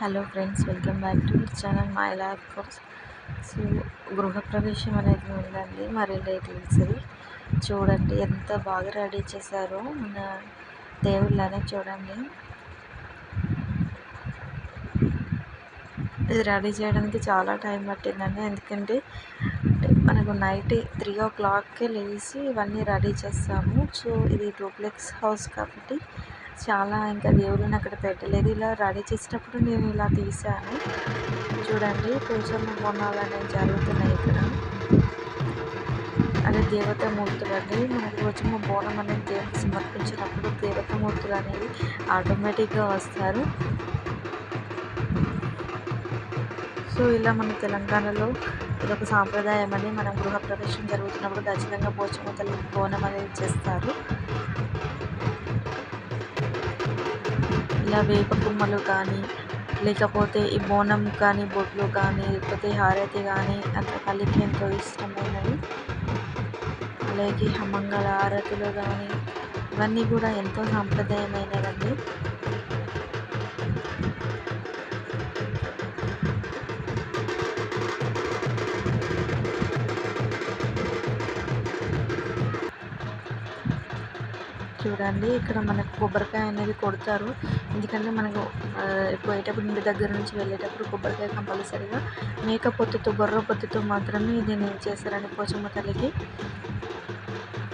Hello friends welcome back to our channel my life force so గృహప్రవేశం అనేది ఉందండి మా రిలేటివ్స్ది చూడండి ఎంత బాగా రెడీ చేశారో. మన దేవుళ్ళనే చూడండి. ఇది రెడీ చేయడానికి చాలా టైం పట్టిందండి. ఎందుకంటే మనకు నైట్ త్రీ ఓ క్లాక్కే లేచి ఇవన్నీ రెడీ చేస్తాము. సో ఇది డూప్లెక్స్ హౌస్ కాబట్టి చాలా ఇంకా దేవుళ్ళని అక్కడ పెట్టలేదు. ఇలా రెడీ చేసేటప్పుడు నేను ఇలా తీసాను చూడండి కొంచెం బొమ్మలు అనేవి జరుగుతున్నాయి ఇక్కడ. అదే దేవత మూర్తులు అండి మనకి పోచమ్మ బోనం అనేది దేవుడికి సమర్పించినప్పుడు దేవత మూర్తులు అనేవి ఆటోమేటిక్గా వస్తారు. సో ఇలా మన తెలంగాణలో ఇదొక సాంప్రదాయం అని మనం గృహప్రవేశం జరుగుతున్నప్పుడు ఖచ్చితంగా పోచమ్మ బోనం అనేది చేస్తారు. ఇలా వేప కొమ్మలు కానీ లేకపోతే ఈ బోనం కానీ బొట్లు కానీ లేకపోతే హారతి కానీ అంత తల్లికి ఎంతో ఇష్టమైనవి. అలాగే మంగళ హారతులు కానీ ఇవన్నీ కూడా ఎంతో సాంప్రదాయమైనవండి. చూడండి. ఇక్కడ మనకు కొబ్బరికాయ అనేది కొడతారు. ఎందుకంటే మనకు పోయేటప్పుడు ఇంటి దగ్గర నుంచి వెళ్ళేటప్పుడు కొబ్బరికాయ కంపల్సరిగా మేక పొత్తుతో గొర్రె పొత్తుతో మాత్రమే దీన్ని చేస్తారండి పోచమ్మ తల్లికి.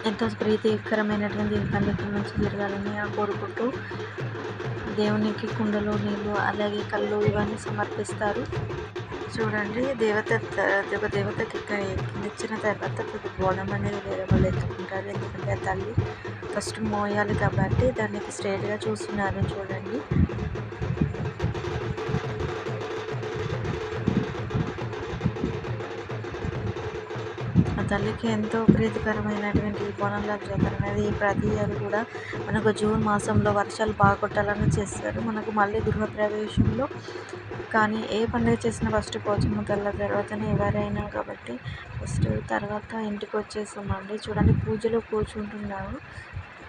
ఎంతో ప్రీతికరమైనటువంటి పండుగ నుంచి జరగాలని కోరుకుంటూ దేవునికి కుండలు నీళ్ళు అలాగే కళ్ళు ఇవన్నీ సమర్పిస్తారు. చూడండి దేవత ఒక దేవతకి ఎక్కించిన తర్వాత బోనం అనేది వేరే వాళ్ళు ఎత్తుకుంటారు. ఎందుకంటే తల్లి ఫస్ట్ మోయాలి కాబట్టి దానికి స్ట్రైట్గా చూస్తున్నారు చూడండి. ఆ తల్లికి ఎంతో ప్రీతికరమైనటువంటి బోనంల జాతర అనేది ప్రతి ఇయర్ కూడా మనకు జూన్ మాసంలో వర్షాలు బాగా కొట్టాలని చేస్తారు. మనకు మళ్ళీ గృహప్రవేశంలో కానీ ఏ పండుగ చేసినా ఫస్ట్ పోచమ్మ తల్ల తర్వాతనే ఎవరైనా కాబట్టి ఫస్ట్ తర్వాత ఇంటికి వచ్చేసామండి చూడండి పూజలో కూర్చుంటున్నారు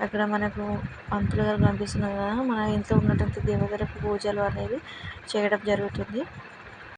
అక్కడ మనకు పంతులు గారు కనిపిస్తున్నారు కదా మన ఇంట్లో ఉన్నటువంటి దేవతలకు పూజలు అనేవి చేయడం జరుగుతుంది.